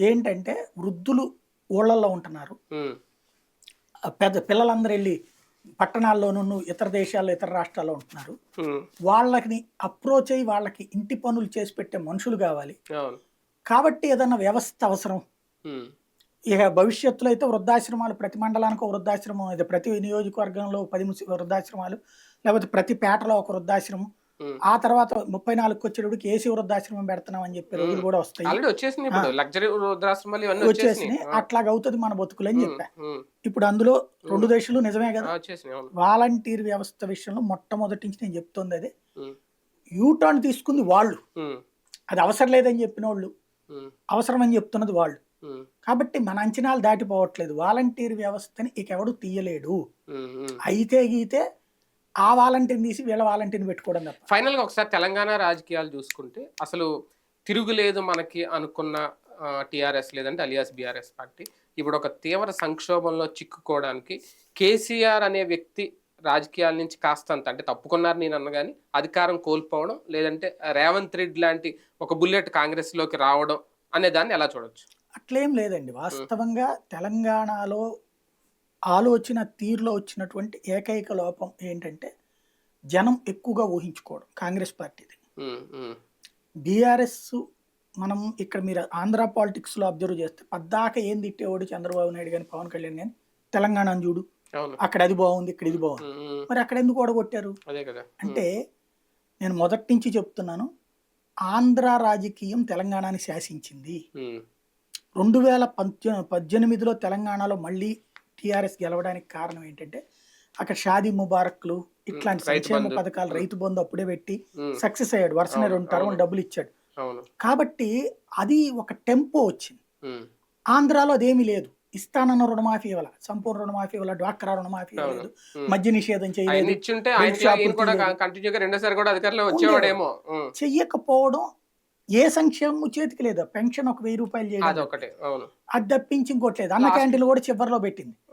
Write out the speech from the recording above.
ఏంటంటే వృద్ధులు ఊళ్ళల్లో ఉంటున్నారు. పెద్ద పిల్లలందరూ వెళ్ళి పట్టణాల్లోనూ ఇతర దేశాల్లో ఇతర రాష్ట్రాల్లో ఉంటున్నారు. ఉమ్, వాళ్ళని అప్రోచ్ అయ్యి వాళ్ళకి ఇంటి పనులు చేసి పెట్టే మనుషులు కావాలి. కాబట్టి ఏదన్నా వ్యవస్థ అవసరం. ఇక భవిష్యత్తులో అయితే వృద్ధాశ్రమాలు ప్రతి మండలానికి ఒక వృద్ధాశ్రమం ప్రతి నియోజకవర్గంలో పది వృద్ధాశ్రమాలు లేకపోతే ప్రతి పేటలో ఒక వృద్ధాశ్రమం. ఆ తర్వాత ముప్పై నాలుగుకి వచ్చేటప్పటికి ఏసీ వృద్ధాశ్రమం పెడుతున్నాం అని చెప్పి రోజులు కూడా వస్తాయి. వచ్చేసినాయి వచ్చేసినాయి. అట్లాగ అవుతుంది మన బతుకులు అని చెప్పా. ఇప్పుడు అందులో రెండు దేశాలు నిజమే కదా? వాలంటీర్ వ్యవస్థ విషయంలో మొట్టమొదటి నుంచి నేను చెప్తోంది అదే. యూటర్న్ తీసుకుంది వాళ్ళు. అది అవసరం లేదని చెప్పిన వాళ్ళు అవసరం అని చెప్తున్నది వాళ్ళు. కాబట్టి మన అంచనాలు దాటిపోవట్లేదు. వాలంటీర్ వ్యవస్థని ఇక ఎవడు తీయలేడు. అయితే గీతే ఆ వాలంటీర్ని తీసి వీళ్ళ వాలంటీర్ని పెట్టుకోవడం తప్ప. ఫైనల్గా ఒకసారి తెలంగాణ రాజకీయాలు చూసుకుంటే అసలు తిరుగులేదు మనకి అనుకున్న టిఆర్ఎస్ లేదంటే అలియాస్ బీఆర్ఎస్ పార్టీ. ఇప్పుడు ఒక తీవ్ర సంక్షోభంలో చిక్కుకోవడానికి కేసీఆర్ అనే వ్యక్తి రాజకీయాల నుంచి కాస్తంత అంటే తప్పుకున్నారు నేను అన్న కానీ అధికారం కోల్పోవడం లేదంటే రేవంత్ రెడ్డి లాంటి ఒక బుల్లెట్ కాంగ్రెస్లోకి రావడం అనే దాన్ని ఎలా చూడొచ్చు? అట్లేం లేదండి. వాస్తవంగా తెలంగాణలో ఆలోచన తీరులో వచ్చినటువంటి ఏకైక లోపం ఏంటంటే జనం ఎక్కువగా ఊహించుకోవడం కాంగ్రెస్ పార్టీది. బీఆర్ఎస్ మనం ఇక్కడ మీరు ఆంధ్ర పాలిటిక్స్లో అబ్జర్వ్ చేస్తే పద్దాక ఏం తిట్టేవాడు చంద్రబాబు నాయుడు కానీ పవన్ కళ్యాణ్ కానీ తెలంగాణ చూడు. అక్కడ అది బాగుంది ఇక్కడ ఇది బాగుంది. మరి అక్కడ ఎందుకు ఓడగొట్టారు? అంటే నేను మొదటి నుంచి చెప్తున్నాను ఆంధ్ర రాజకీయం తెలంగాణని శాసించింది. రెండు వేల పద్దె పద్దెనిమిదిలో తెలంగాణలో మళ్ళీ టీఆర్ఎస్ గెలవడానికి కారణం ఏంటంటే అక్కడ షాదీ ముబారక్లు ఇట్లాంటి సంక్షేమ. పథకాలు రైతు బంధు అప్పుడే పెట్టి సక్సెస్ అయ్యాడు. వరుసనే అవును, రెండు టర్మ్. డబ్బులు ఇచ్చాడు కాబట్టి అది ఒక టెంపో వచ్చింది. ఆంధ్రాలో అదేమీ లేదు. ఇస్తానన్న రుణమాఫీ ఇవ్వాల సంపూర్ణ రుణమాఫీ ఇవ్వాల డ్వాక్రా రుణమాఫీ. ఇవ్వలేదు. మద్య నిషేధం చేయలేదు. చెయ్యకపోవడం ఏ సంక్షేమం చేతికి లేదు. పెన్షన్ ఒక వెయ్యి రూపాయలు చేయడం. అది తప్పించి ఇంకోటి లేదు. అన్న క్యాంటీన్లు కూడా చివరిలో పెట్టింది.